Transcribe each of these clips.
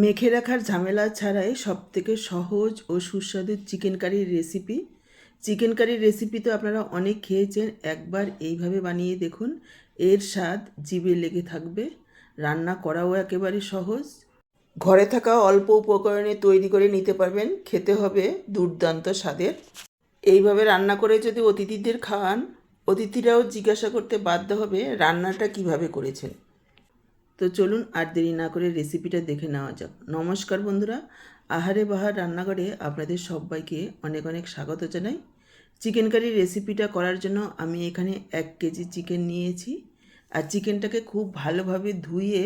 মেখে রাখার ঝামেলা ছাড়াই সবথেকে সহজ ও সুস্বাদু চিকেন কারির রেসিপি চিকেন কারির রেসিপি তো আপনারা অনেক খেয়েছেন, একবার এইভাবে বানিয়ে দেখুন, এর স্বাদ জিভে লেগে থাকবে। রান্না করাও একেবারে সহজ। ঘরে থাকা অল্প উপকরণে তৈরি করে নিতে পারবেন, খেতে হবে দুর্দান্ত স্বাদের। এইভাবে রান্না করে যদি অতিথিদের খাওয়ান, অতিথিরাও জিজ্ঞাসা করতে বাধ্য হবে রান্নাটা কীভাবে করেছেন। তো চলুন আর দেরি না করে রেসিপিটা দেখে নেওয়া যাক। নমস্কার বন্ধুরা, আহারে বাহার রান্নাঘরে আপনাদের সবাইকে অনেক অনেক স্বাগত জানাই। চিকেন কারির রেসিপিটা করার জন্য আমি এখানে এক কেজি চিকেন নিয়েছি আর চিকেনটাকে খুব ভালোভাবে ধুয়ে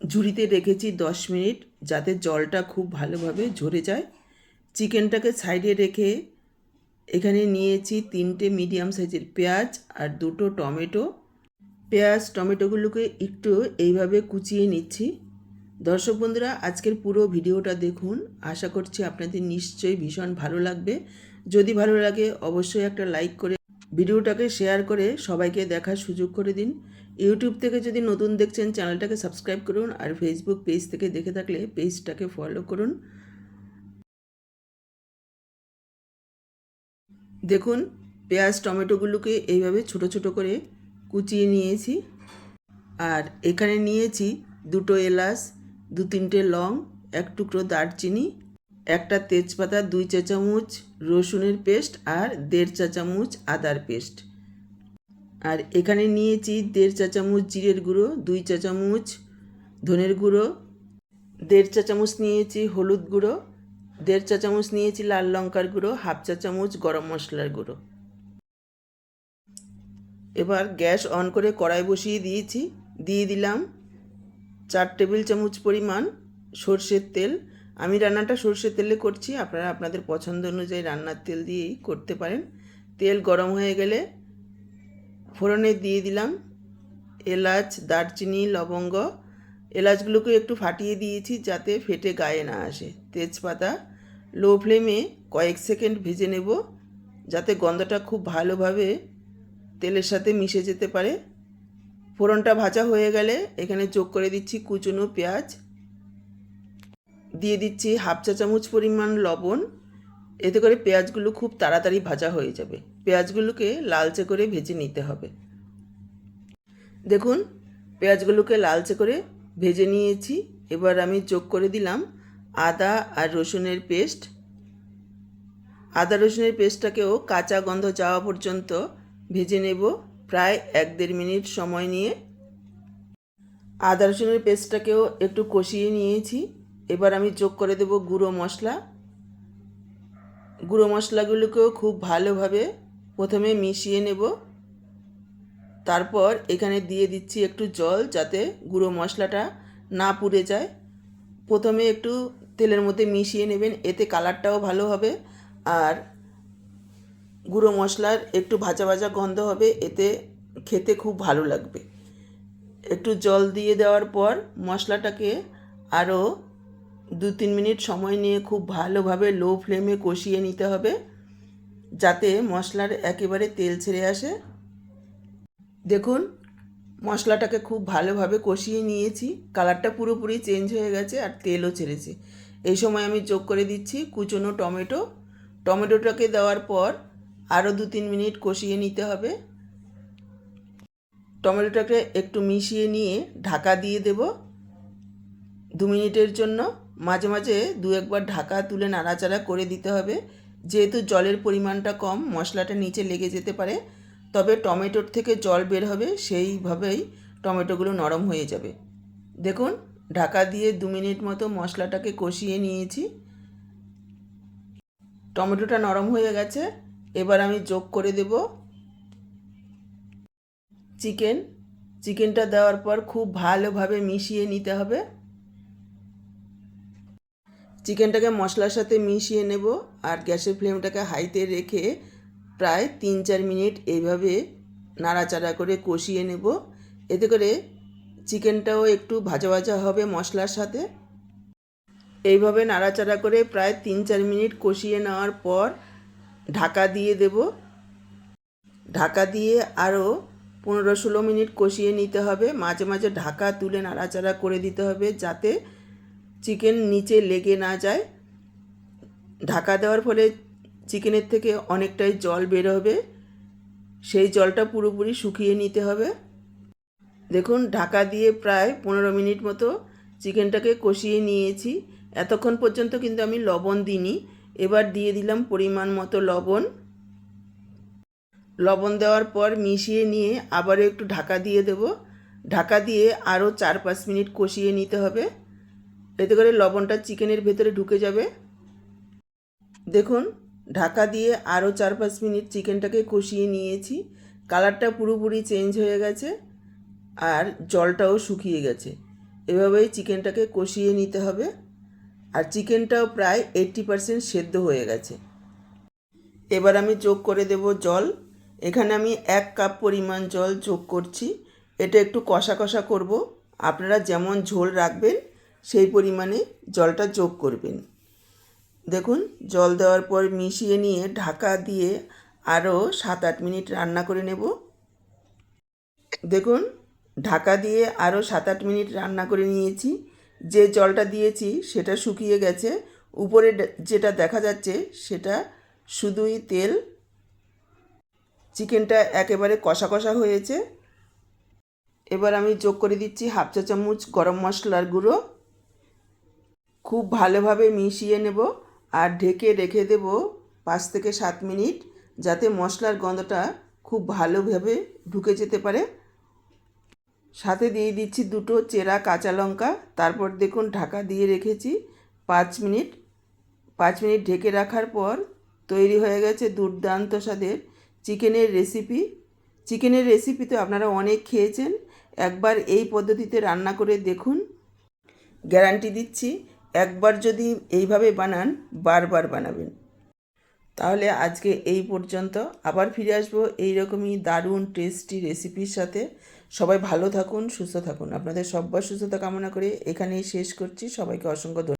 ঝুড়িতে রেখেছি দশ মিনিট যাতে জলটা খুব ভালোভাবে ঝরে যায়। চিকেনটাকে সাইডে রেখে এখানে নিয়েছি তিনটে মিডিয়াম সাইজের পেঁয়াজ আর দুটো টমেটো। পেঁয়াজ, টমেটোগুলোকে একটু এইভাবে কুচিয়ে নিচ্ছি। দর্শক বন্ধুরা, আজকের পুরো ভিডিওটা দেখুন। আশা করছি আপনাদের নিশ্চয়ই ভীষণ ভালো লাগবে। যদি ভালো লাগে, অবশ্যই একটা লাইক করে, ভিডিওটাকে শেয়ার করে সবাইকে দেখার সুযোগ করে দিন। ইউটিউব থেকে যদি নতুন দেখছেন, চ্যানেলটাকে সাবস্ক্রাইব করুন আর ফেসবুক পেজ থেকে দেখে থাকলে পেজটাকে ফলো করুন। দেখুন, পেঁয়াজ, টমেটোগুলোকে এইভাবে ছোট ছোট করে কুচিয়ে নিয়েছি। আর এখানে নিয়েছি দুটো এলাচ, দু তিনটে লং, এক টুকরো দারচিনি, একটা তেজপাতা, দুই চা চামচ রসুনের পেস্ট আর দেড় চা চামচ আদার পেস্ট। আর এখানে নিয়েছি দেড় চা চামচ জিরের গুঁড়ো, দুই চা চামচ ধনের গুঁড়ো, দেড় চা চামচ নিয়েছি হলুদ গুঁড়ো, দেড় চা চামচ নিয়েছি লাল লঙ্কার গুঁড়ো, হাফ চা চামচ গরম মশলার গুঁড়ো। এবার গ্যাস অন করে কড়াই বসিয়ে দিয়েছি। দিয়ে দিলাম চার টেবিল চামচ পরিমাণ সর্ষের তেল। আমি রান্নাটা সর্ষের তেলে করছি, আপনারা আপনাদের পছন্দ অনুযায়ী রান্নার তেল দিয়েই করতে পারেন। তেল গরম হয়ে গেলে ফোড়নে দিয়ে দিলাম এলাচ, দারচিনি, লবঙ্গ। এলাচগুলোকে একটু ফাটিয়ে দিয়েছি যাতে ফেটে গায়ে না আসে। তেজপাতা লো ফ্লেমে কয়েক সেকেন্ড ভেজে নেব যাতে গন্ধটা খুব ভালোভাবে তেলের সাথে মিশে যেতে পারে। ফোড়নটা ভাজা হয়ে গেলে এখানে যোগ করে দিচ্ছি কুচনো পেঁয়াজ। দিয়ে দিচ্ছি হাফ চা চামচ পরিমাণ লবণ। এতে করে পেঁয়াজগুলো খুব তাড়াতাড়ি ভাজা হয়ে যাবে। পেঁয়াজগুলোকে লালচে করে ভেজে নিতে হবে। দেখুন, পেঁয়াজগুলোকে লালচে করে ভেজে নিয়েছি। এবার আমি যোগ করে দিলাম আদা আর রসুনের পেস্ট। আদা রসুনের পেস্টটাকেও কাঁচা গন্ধ যাওয়া পর্যন্ত ভেজে নেব প্রায় এক দেড় মিনিট সময় নিয়ে। আদা রসুনের পেস্টটাকেও একটু কষিয়ে নিয়েছি। এবার আমি যোগ করে দেব গুঁড়ো মশলা। গুঁড়ো মশলাগুলোকেও খুব ভালোভাবে প্রথমে মিশিয়ে নেব। তারপর এখানে দিয়ে দিচ্ছি একটু জল যাতে গুঁড়ো মশলাটা না পুড়ে যায়। প্রথমে একটু তেলের মধ্যে মিশিয়ে নেবেন, এতে কালারটাও ভালো হবে। আর গুঁড়ো মশলার একটু ভাজা ভাজা গন্ধ হবে, এতে খেতে খুব ভালো লাগবে। একটু জল দিয়ে দেওয়ার পর মশলাটাকে আরও দু তিন মিনিট সময় নিয়ে খুব ভালোভাবে লো ফ্লেমে কষিয়ে নিতে হবে, যাতে মশলার একেবারে তেল ছেড়ে আসে। দেখুন, মশলাটাকে খুব ভালোভাবে কষিয়ে নিয়েছি। কালারটা পুরোপুরি চেঞ্জ হয়ে গেছে আর তেলও ছেড়েছে। এই সময় আমি যোগ করে দিচ্ছি কুচনো টমেটো। টমেটোটাকে দেওয়ার পর আরও দু তিন মিনিট কষিয়ে নিতে হবে। টমেটোটাকে একটু মিশিয়ে নিয়ে ঢাকা দিয়ে দেব। দু মিনিটের জন্য মাঝে মাঝে দু একবার ঢাকা তুলে নাড়াচাড়া করে দিতে হবে। যেহেতু জলের পরিমাণটা কম, মশলাটা নিচে লেগে যেতে পারে, তবে টমেটোর থেকে জল বের হবে, সেইভাবেই টমেটোগুলো নরম হয়ে যাবে। দেখুন, ঢাকা দিয়ে দু মিনিট মতো মশলাটাকে কষিয়ে নিয়েছি। টমেটোটা নরম হয়ে গেছে। এবার আমি যোগ করে দেব চিকেন। চিকেনটা দেওয়ার পর খুব ভালোভাবে মিশিয়ে নিতে হবে। চিকেনটাকে মশলার সাথে মিশিয়ে নেব আর গ্যাসের ফ্লেমটাকে হাইতে রেখে প্রায় তিন চার মিনিট এইভাবে নাড়াচাড়া করে কষিয়ে নেব। এতে করে চিকেনটাও একটু ভাজা ভাজা হবে মশলার সাথে। এইভাবে নাড়াচাড়া করে প্রায় তিন চার মিনিট কষিয়ে নেওয়ার পর ঢাকা দিয়ে দেব। ঢাকা দিয়ে আরও পনেরো ষোলো মিনিট কষিয়ে নিতে হবে। মাঝে মাঝে ঢাকা তুলে নাড়াচাড়া করে দিতে হবে যাতে চিকেন নিচে লেগে না যায়। ঢাকা দেওয়ার ফলে চিকেনের থেকে অনেকটাই জল বের হবে। সেই জলটা পুরোপুরি শুকিয়ে নিতে হবে। দেখুন, ঢাকা দিয়ে প্রায় পনেরো মিনিট মতো চিকেনটাকে কষিয়ে নিয়েছি। এতক্ষণ পর্যন্ত কিন্তু আমি লবণ দিইনি। এবার দিয়ে দিলাম পরিমাণ মতো লবণ। লবণ দেওয়ার পর মিশিয়ে নিয়ে আবারও একটু ঢাকা দিয়ে দেব। ঢাকা দিয়ে আরও চার পাঁচ মিনিট কষিয়ে নিতে হবে। এতে করে লবণটা চিকেনের ভেতরে ঢুকে যাবে। দেখুন, ঢাকা দিয়ে আরও চার পাঁচ মিনিট চিকেনটাকে কষিয়ে নিয়েছি। কালারটা পুরোপুরি চেঞ্জ হয়ে গেছে আর জলটাও শুকিয়ে গেছে। এভাবেই চিকেনটাকে কষিয়ে নিতে হবে। আর চিকেনটাও প্রায় এইট্টি পারসেন্ট সেদ্ধ হয়ে গেছে। এবার আমি যোগ করে দেব জল। এখানে আমি এক কাপ পরিমাণ জল যোগ করছি। এটা একটু কষা কষা করব। আপনারা যেমন ঝোল রাখবেন, সেই পরিমাণে জলটা যোগ করবেন। দেখুন, জল দেওয়ার পর মিশিয়ে নিয়ে ঢাকা দিয়ে আরও সাত আট মিনিট রান্না করে নেব। দেখুন, ঢাকা দিয়ে আরও সাত আট মিনিট রান্না করে নিয়েছি। যে জলটা দিয়েছি সেটা শুকিয়ে গেছে। উপরে যেটা দেখা যাচ্ছে সেটা শুধুই তেল। চিকেনটা একেবারে কষা কষা হয়েছে। এবার আমি যোগ করে দিচ্ছি হাফ চা চামচ গরম মশলার গুঁড়ো। খুব ভালোভাবে মিশিয়ে নেব আর ঢেকে রেখে দেব পাঁচ থেকে সাত মিনিট, যাতে মশলার গন্ধটা খুব ভালোভাবে ঢুকে যেতে পারে। সাথে দিয়ে দিচ্ছি দুটো চেরা কাঁচা লঙ্কা, তারপর দেখুন ঢাকা দিয়ে রেখেছি পাঁচ মিনিট। পাঁচ মিনিট ঢেকে রাখার পর তৈরি হয়ে গেছে দুর্দান্ত স্বাদের চিকেনের রেসিপি। চিকেনের রেসিপি তো আপনারা অনেক খেয়েছেন, একবার এই পদ্ধতিতে রান্না করে দেখুন। গ্যারান্টি দিচ্ছি, একবার যদি এইভাবে বানান, বারবার বানাবেন। তাহলে আজকে এই পর্যন্ত, আবার ফিরে আসব এইরকমই দারুণ টেস্টি রেসিপির সাথে। সবাই ভালো থাকুন, সুস্থ থাকুন। আপনাদের সব্বার সুস্থতা কামনা করে এখানেই শেষ করছি। সবাইকে অসংখ্য